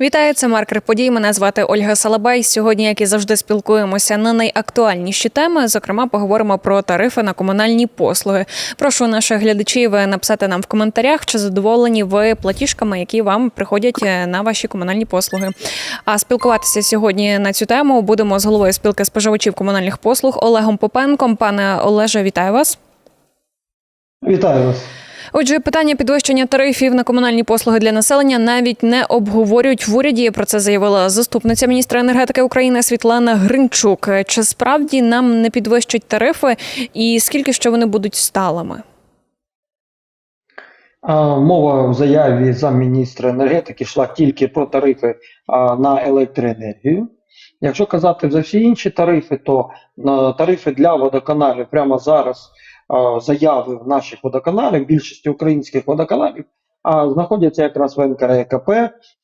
Вітаю, це маркер подій. Мене звати Ольга Салабай. Сьогодні, як і завжди, спілкуємося на найактуальніші теми. Зокрема, поговоримо про тарифи на комунальні послуги. Прошу наших глядачів написати нам в коментарях, чи задоволені ви платіжками, які вам приходять е, на ваші комунальні послуги. А спілкуватися сьогодні на цю тему будемо з головою спілки споживачів комунальних послуг Олегом Попенком. Пане Олеже, вітаю вас. Вітаю вас. Отже, питання підвищення тарифів на комунальні послуги для населення навіть не обговорюють в уряді. Про це заявила заступниця міністра енергетики України Світлана Гринчук. Чи справді нам не підвищать тарифи, і скільки ще вони будуть сталими? Мова в заяві замміністра енергетики йшла тільки про тарифи на електроенергію. Якщо казати за всі інші тарифи, то тарифи для водоканалів прямо зараз заяви в наших водоканалів, більшості українських водоканалів, а, знаходяться якраз в НКРЕКП.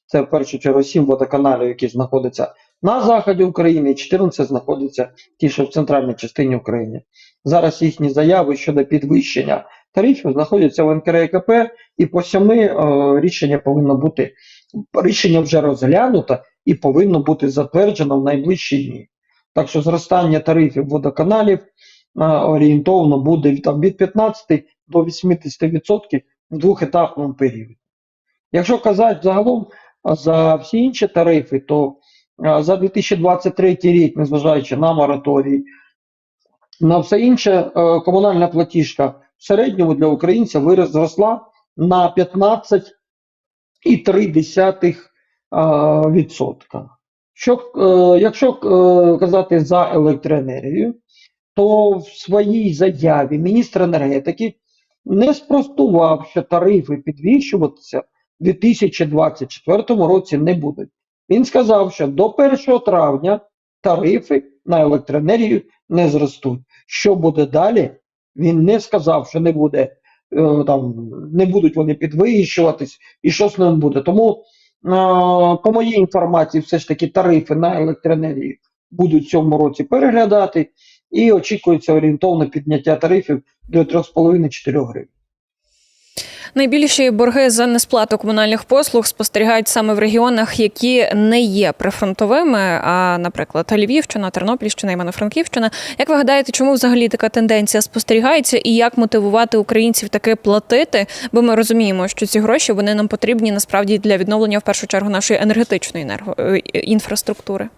Це в першу чергу 7 водоканалів, які знаходяться на заході України, 14 знаходяться ті, що в центральній частині України. Зараз їхні заяви щодо підвищення тарифів знаходяться в НКРЕКП, і по сьоми е, рішення повинно бути рішення вже розглянуто і повинно бути затверджено в найближчі дні. Так що зростання тарифів водоканалів е, орієнтовно буде там, від 15 до 80% в двохетапному періоді. Якщо казати загалом за всі інші тарифи, то за 2023 рік, незважаючи на мораторій, на все інше, е, комунальна платіжка в середньому для українця вирос зросла на 15,3%. Що, е, якщо е, казати за електроенергію, то в своїй заяві міністр енергетики не спростував, що тарифи підвищуватися в 2024 році не будуть. Він сказав, що до 1 травня тарифи на електроенергію не зростуть. Що буде далі? Він не сказав, що не буде е, там, не будуть вони підвищуватись і що з ним буде. Тому, е, по моїй інформації, все ж таки тарифи на електроенергію будуть в цьому році переглядати, і очікується орієнтовне підняття тарифів до 3,5-4 гривень. Найбільші борги за несплату комунальних послуг спостерігають саме в регіонах, які не є прифронтовими. А, наприклад, Львівщина, Тернопільщина, Івано-Франківщина. Як ви гадаєте, чому взагалі така тенденція спостерігається, і як мотивувати українців таки платити? Бо ми розуміємо, що ці гроші вони нам потрібні насправді для відновлення в першу чергу нашої енергетичної е, інфраструктури.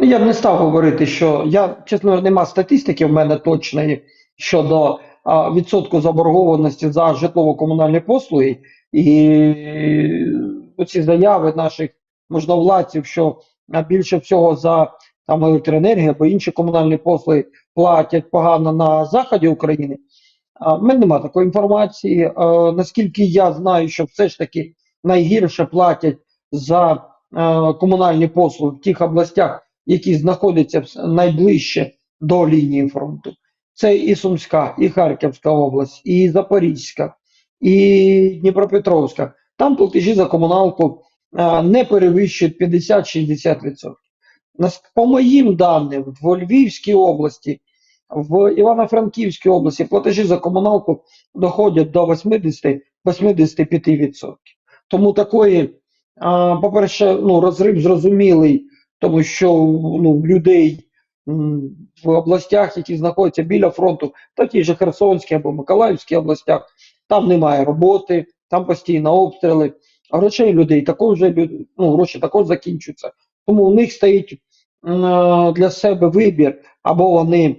Ну, Я б не став говорити, що я, чесно, нема статистики в мене точної щодо а, відсотку заборгованості за житлово-комунальні послуги, і оці заяви наших можновладців, що більше всього за там електроенергію або інші комунальні послуги платять погано на заході України. А, в мене немає такої інформації. А, наскільки я знаю, що все ж таки найгірше платять за е, комунальні послуги в тих областях, які знаходяться найближче до лінії фронту. Це і Сумська, і Харківська область, і Запорізька, і Дніпропетровська. Там платежі за комуналку не перевищують 50-60%. По моїм даним, в Львівській області, в Івано-Франківській області платежі за комуналку доходять до 80-85%. Тому такої, по-перше, ну, розрив зрозумілий, тому що ну, людей в областях, які знаходяться біля фронту, та ті ж Херсонській або Миколаївській областях, там немає роботи, там постійно обстріли. Грошей людей також ну, гроші також закінчуються. Тому у них стоїть е, для себе вибір, або вони е,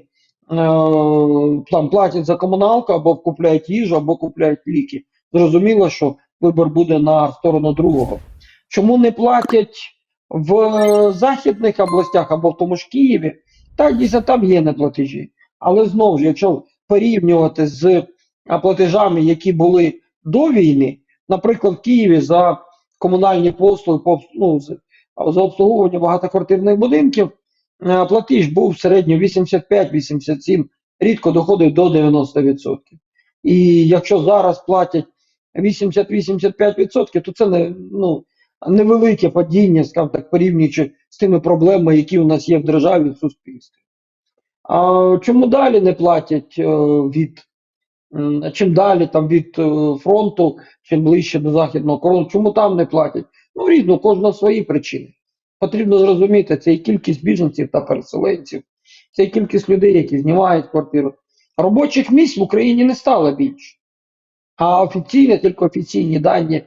там платять за комуналку, або купляють їжу, або купляють ліки. Зрозуміло, що вибір буде на сторону другого. Чому не платять в західних областях або в тому ж Києві? Так, дійсно там є неплатежі. Але знову ж, якщо порівнювати з платежами, які були до війни, наприклад, в Києві за комунальні послуги ну, за обслуговування багатоквартирних будинків, платіж був в середньому 85-87, рідко доходив до 90%. І якщо зараз платять 80-85%, то це не, ну, невелике падіння, скажімо так, порівнюючи з тими проблемами, які у нас є в державі в суспільстві. А чому далі не платять е, від чим далі там від е, фронту, чим ближче до західного кордону. Чому там не платять? Ну, різно, кожна свої причини. Потрібно зрозуміти, це і кількість біженців та переселенців, це і кількість людей, які знімають квартиру. Робочих місць в Україні не стало більше. А офіційні, тільки офіційні дані,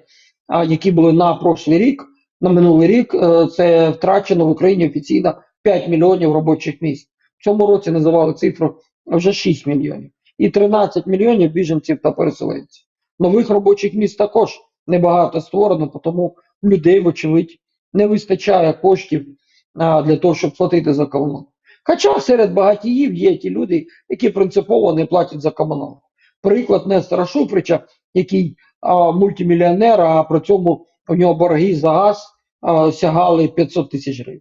які були на прошлий рік, на минулий рік, е, це втрачено в Україні офіційно 5 мільйонів робочих місць. В цьому році називали цифру вже 6 мільйонів. І 13 мільйонів біженців та переселенців. Нових робочих місць також небагато створено, тому людей, вочевидь, не вистачає коштів для того, щоб платити за комуналку. Хоча серед багатіїв є ті люди, які принципово не платять за комуналку. Приклад Нестора Шуфрича, який а, мультимільйонер, а при цьому у нього борги за газ а, сягали 500 тисяч гривень.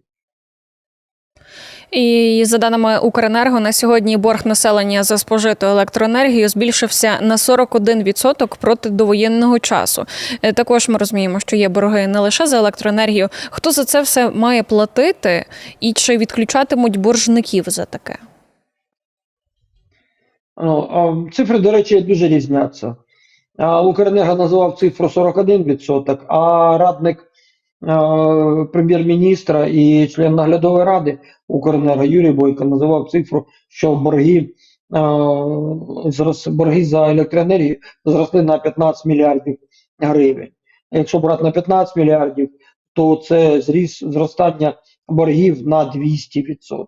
І за даними Укренерго, на сьогодні борг населення за спожиту електроенергію збільшився на 41% проти довоєнного часу. Е, Також ми розуміємо, що є борги не лише за електроенергію. Хто за це все має платити, і чи відключатимуть боржників за таке? Ну, Цифри, до речі, дуже різняться. Укренерго називав цифру 41%, а радник прем'єр-міністра і член наглядової ради Укренерго Юрій Бойко називав цифру, що борги, борги за електроенергію зросли на 15 мільярдів гривень. Якщо брати на 15 мільярдів, то це зріс зростання боргів на 200%.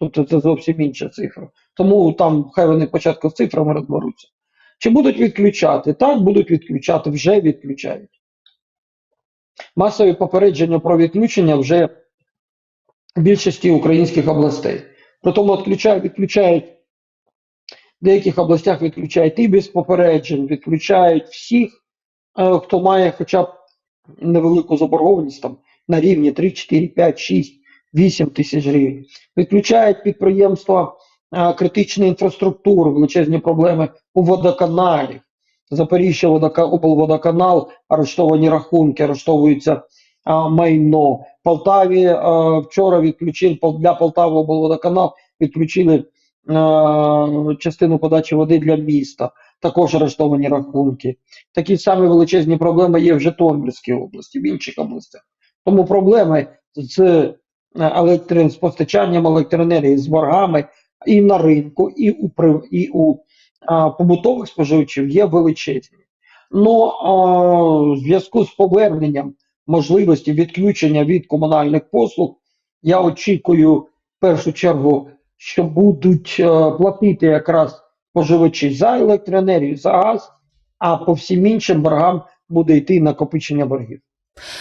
Тобто це зовсім інша цифра. Тому там хай вони спочатку з цифрами розберуться. Чи будуть відключати? Так, будуть відключати, вже відключають. Масові попередження про відключення вже в більшості українських областей. Притому відключають, відключають в деяких областях відключають і без попереджень, відключають всіх, е, хто має хоча б невелику заборгованість там, на рівні 3, 4, 5, 6, 8 тисяч гривень. Відключають підприємства е, критичної інфраструктури, величезні проблеми у водоканалі. Запоріжжя облводоканал, арештовані рахунки, арештовується а, майно. Полтаві а, вчора відключили для Полтави облводоканал, відключили а, частину подачі води для міста. Також арештовані рахунки. Такі самі величезні проблеми є в Житомирській області, в інших областях. Тому проблеми з е, електри... з постачанням електроенергії, з боргами і на ринку, і у, і у побутових споживачів є величезні. Ну, в зв'язку з поверненням можливості відключення від комунальних послуг, я очікую в першу чергу, що будуть е, платити якраз споживачі за електроенергію, за газ, а по всім іншим боргам буде йти накопичення боргів.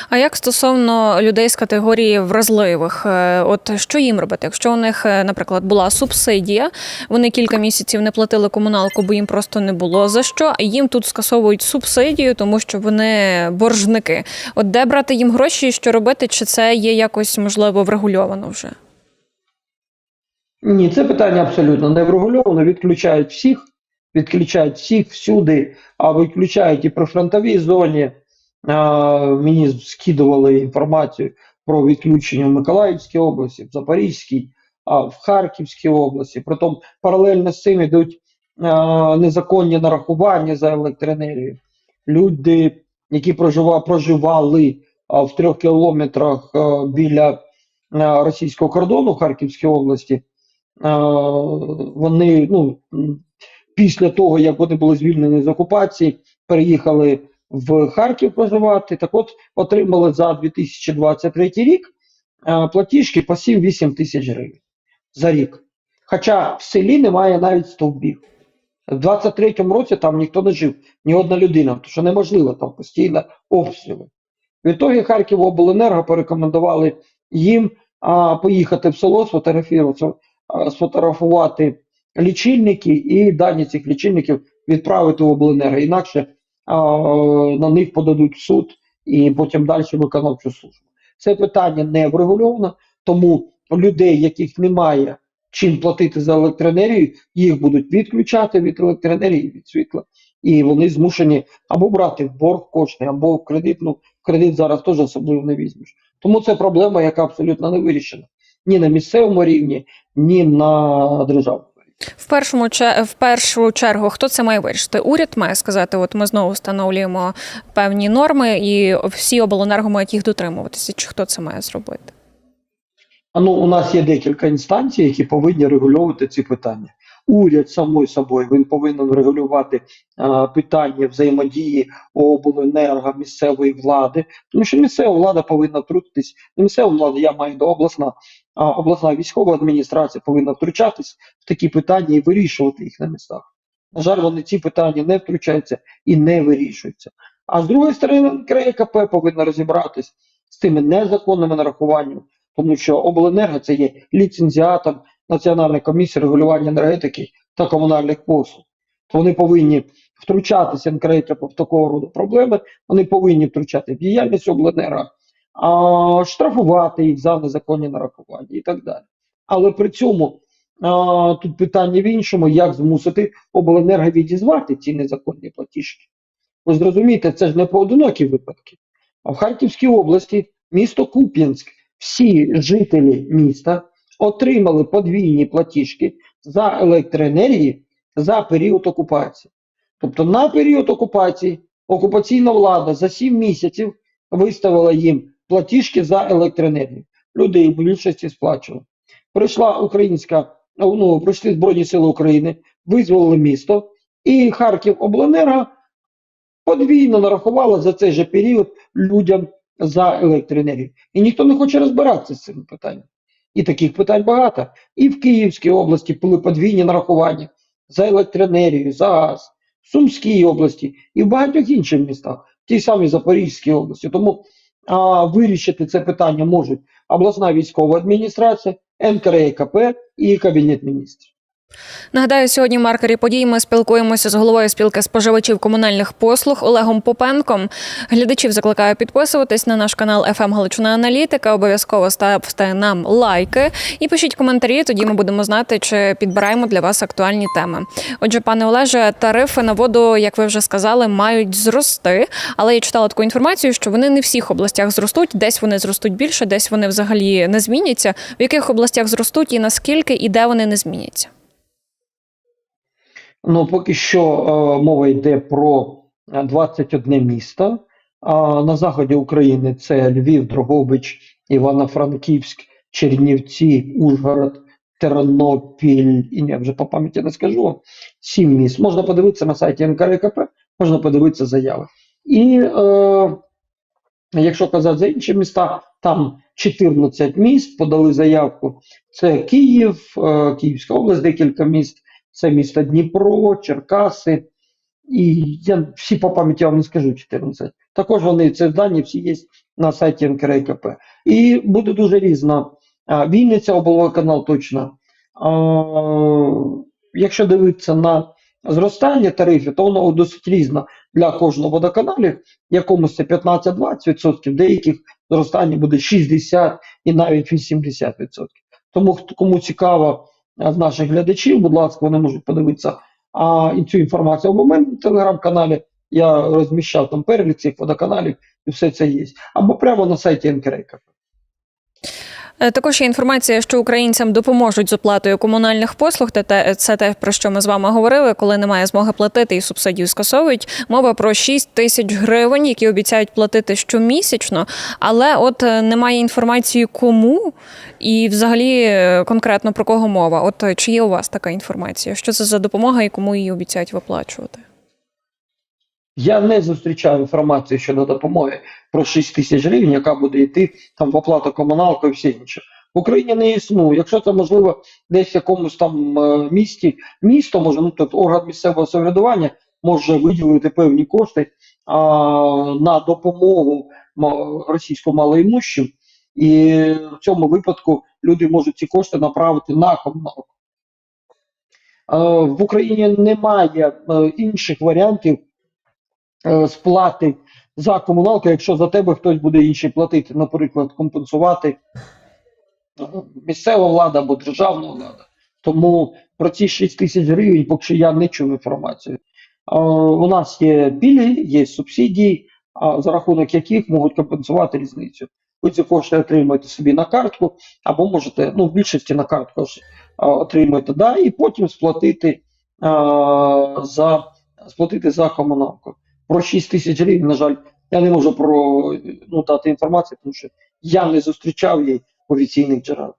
А як стосовно людей з категорії вразливих, Е, от що їм робити? Якщо у них, е, наприклад, була субсидія, вони кілька місяців не платили комуналку, бо їм просто не було за що. А їм тут скасовують субсидію, тому що вони боржники. От де брати їм гроші, що робити? Чи це є якось можливо врегульовано вже? Ні, це питання абсолютно не врегульовано. Відключають всіх, відключають всіх всюди, а відключають і при фронтовій зоні. Мені скидували інформацію про відключення в Миколаївській області, в Запорізькій, в Харківській області. Притом паралельно з цим йдуть незаконні нарахування за електроенергію. Люди, які проживали в трьох кілометрах біля російського кордону Харківській області, вони ну, після того, як вони були звільнені з окупації, переїхали в Харків проживати. Так от отримали за 2023 рік платіжки по 7-8 тисяч гривень за рік. Хоча в селі немає навіть стовбів. В 23-му році там ніхто не жив, ні одна людина, тому що неможливо там постійно обстріли. Відтоді Харківобленерго порекомендували їм а, поїхати в село, сфотографувати, сфотографувати лічильники і дані цих лічильників відправити в обленерго. Інакше на них подадуть в суд і потім далі виконавчу службу. Це питання не врегульовано, тому людей, яких немає чим платити за електроенергію, їх будуть відключати від електроенергії, від світла, і вони змушені або брати в борг кошти, або в кредит. Ну, кредит зараз теж особливо не візьмеш. Тому це проблема, яка абсолютно не вирішена ні на місцевому рівні, ні на державному. В першому в першу чергу, хто це має вирішити? Уряд має сказати: от ми знову встановлюємо певні норми, і всі обленерго мають їх дотримуватися. Чи хто це має зробити? А ну, у нас є декілька інстанцій, які повинні регулювати ці питання. Уряд, само собою, він повинен регулювати а, питання взаємодії обленерго місцевої влади, тому що місцева влада повинна втрутитись. Не місцева влада, я маю до обласна, а обласна військова адміністрація повинна втручатись в такі питання і вирішувати їх на містах. На жаль, вони ці питання не втручаються і не вирішуються. А з другої сторони, КРЕКП повинна розібратись з тими незаконними нарахуваннями, тому що обленерго це є ліцензіатом Національної комісії регулювання енергетики та комунальних послуг. То вони повинні втручатися НКРЕКП в такого роду проблеми, вони повинні втручати в діяльність обленерго, а, штрафувати їх за незаконні нарахування і так далі. Але при цьому а, тут питання в іншому, як змусити обленерго відізвати ці незаконні платіжки. Ви зрозумієте, це ж не поодинокі випадки. А в Харківській області, місто Куп'янськ, всі жителі міста отримали подвійні платіжки за електроенергію за період окупації. Тобто на період окупації окупаційна влада за 7 місяців виставила їм платіжки за електроенергію. Люди їх в більшості сплачували. Прийшла українська, ну, прийшли Збройні Сили України, визволили місто, і Харків Обленерго подвійно нарахувала за цей же період людям за електроенергію. І ніхто не хоче розбиратися з цим питанням. І таких питань багато. І в Київській області були подвійні нарахування за електроенергію, за газ, в Сумській області і в багатьох інших містах, в тій самій Запорізькій області. Тому а, вирішити це питання можуть обласна військова адміністрація, НКРЕКП і Кабінет міністрів. Нагадаю, сьогодні в маркері подій ми спілкуємося з головою спілки споживачів комунальних послуг Олегом Попенком. Глядачів закликаю підписуватись на наш канал «ФМ Галичина Аналітика. Обов'язково ставте нам лайки і пишіть коментарі. Тоді ми будемо знати, чи підбираємо для вас актуальні теми. Отже, пане Олеже, тарифи на воду, як ви вже сказали, мають зрости. Але я читала таку інформацію, що вони не в всіх областях зростуть. Десь вони зростуть більше, десь вони взагалі не зміняться. В яких областях зростуть і наскільки, і де вони не зміняться? Ну, поки що е, мова йде про е, 21 місто. А на заході України це Львів, Дрогобич, Івано-Франківськ, Чернівці, Ужгород, Тернопіль, і я вже по пам'яті не скажу. Сім міст. Можна подивитися на сайті НКРКП, можна подивитися заяви. І е, якщо казати за інші міста, там 14 міст подали заявку. Це Київ, е, Київська область, декілька міст. Це місто Дніпро, Черкаси. І я всі по пам'яті вам не скажу 14. Також вони ці дані всі є на сайті НКРКП. І буде дуже різно. А, Вінниця облводоканал точно. А, якщо дивитися на зростання тарифів, то воно досить різно для кожного водоканалів. Якомусь це 15-20%, деяких зростання буде 60% і навіть 80%. Тому кому цікаво з наших глядачів, будь ласка, вони можуть подивитися а, і цю інформацію або в мене в телеграм-каналі. Я розміщав там перелік цих водоканалів, і все це є. Або прямо на сайті НКРК. Е, Також є інформація, що українцям допоможуть з оплатою комунальних послуг. Та те- це те, про що ми з вами говорили, коли немає змоги платити і субсидію скасовують. Мова про 6 тисяч гривень, які обіцяють платити щомісячно. Але от е, немає інформації, кому і взагалі е, конкретно про кого мова. От чи є у вас така інформація? Що це за допомога і кому її обіцяють виплачувати? Я не зустрічаю інформацію щодо допомоги про 6 тисяч гривень, яка буде йти там в оплату комуналку і все інше. В Україні не існує. Якщо це можливо десь в якомусь там е, місті, місто може, ну тут орган місцевого самоврядування може виділити певні кошти а, на допомогу ма- російсько малоімущим, і в цьому випадку люди можуть ці кошти направити на комуналку. Е, В Україні немає е, інших варіантів сплати за комуналку, якщо за тебе хтось буде інший платити, наприклад, компенсувати е, місцева влада або державна влада. Тому про ці 6 тисяч гривень, поки що я не чув інформацію. Е, У нас є пільги, є субсидії, за рахунок яких можуть компенсувати різницю. ви ці кошти отримуєте собі на картку, або можете, ну, в більшості на картку ж, отримуєте, да, і потім сплатити а, за сплатити за комуналку. Про 6 тисяч гривень, на жаль, я не можу про ну, дати інформацію, тому що я не зустрічав її в офіційних джерелах.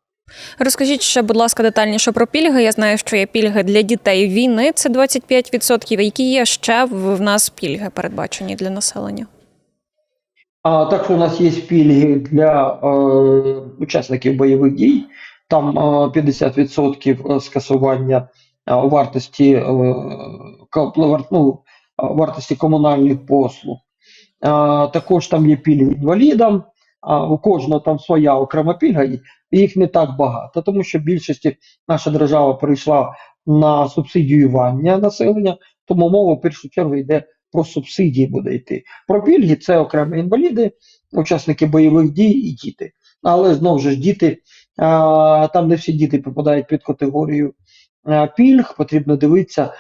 Розкажіть ще, будь ласка, детальніше про пільги. Я знаю, що є пільги для дітей війни, це 25%. Які є ще в нас пільги передбачені для населення? А також у нас є пільги для е, учасників бойових дій. Там е, 50% скасування е, вартості, е, ну, е, вартості комунальних послуг. Також там є пільги інвалідам. У кожного там своя окрема пільга, і їх не так багато, тому що більшості наша держава перейшла на субсидіювання населення, тому мова в першу чергу йде про субсидії буде йти. Про пільги це окремо інваліди, учасники бойових дій і діти. Але знову ж діти, там не всі діти попадають під категорію пільг, потрібно дивитися,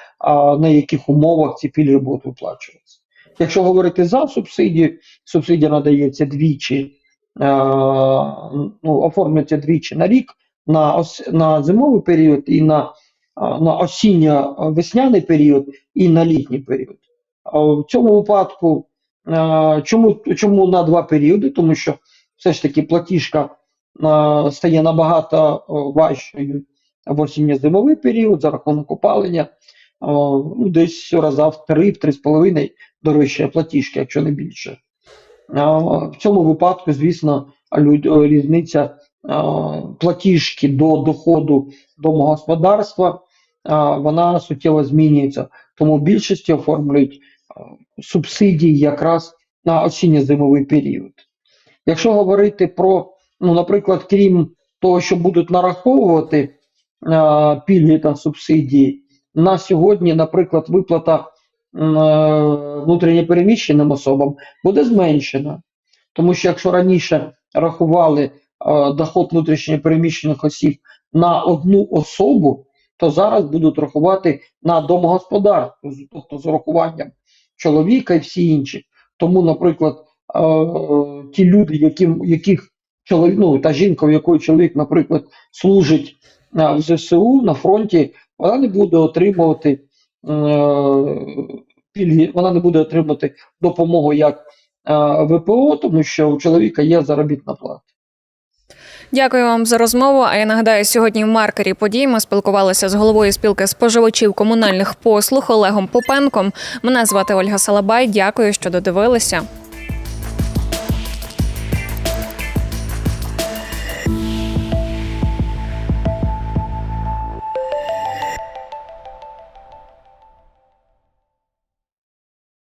на яких умовах ці пільги будуть виплачуватися. Якщо говорити за субсидію, субсидія надається двічі, а, ну, оформлюється двічі на рік, на, ос, на зимовий період і на, на осінньо-весняний період і на літній період. В цьому випадку е, чому, чому на два періоди? Тому що все ж таки платіжка е, стає набагато е, важчою в осінньо-зимовий період за рахунок опалення. Ну, десь раза в три, в три з половиною дорожчає платіжка, якщо не більше. В цьому випадку, звісно, різниця платіжки до доходу домогосподарства е, вона суттєво змінюється. Тому в більшості оформлюють субсидії якраз на осінньо-зимовий період. Якщо говорити про, ну, наприклад, крім того, що будуть нараховувати пільги та субсидії, на сьогодні, наприклад, виплата е, внутрішньопереміщеним особам буде зменшена. Тому що якщо раніше рахували е, доход внутрішньопереміщених осіб на одну особу, то зараз будуть рахувати на домогосподарство, тобто з урахуванням чоловіка і всі інші. Тому, наприклад, е, ті люди, яким, яких чоловік, ну, та жінка, у якої чоловік, наприклад, служить е, в ЗСУ на фронті, вона не буде отримувати е, пільги, вона не буде отримувати допомогу як е, ВПО, тому що у чоловіка є заробітна плата. Дякую вам за розмову. А я нагадаю, сьогодні в маркері подій ми спілкувалися з головою спілки споживачів комунальних послуг Олегом Попенком. Мене звати Ольга Салабай. Дякую, що додивилися.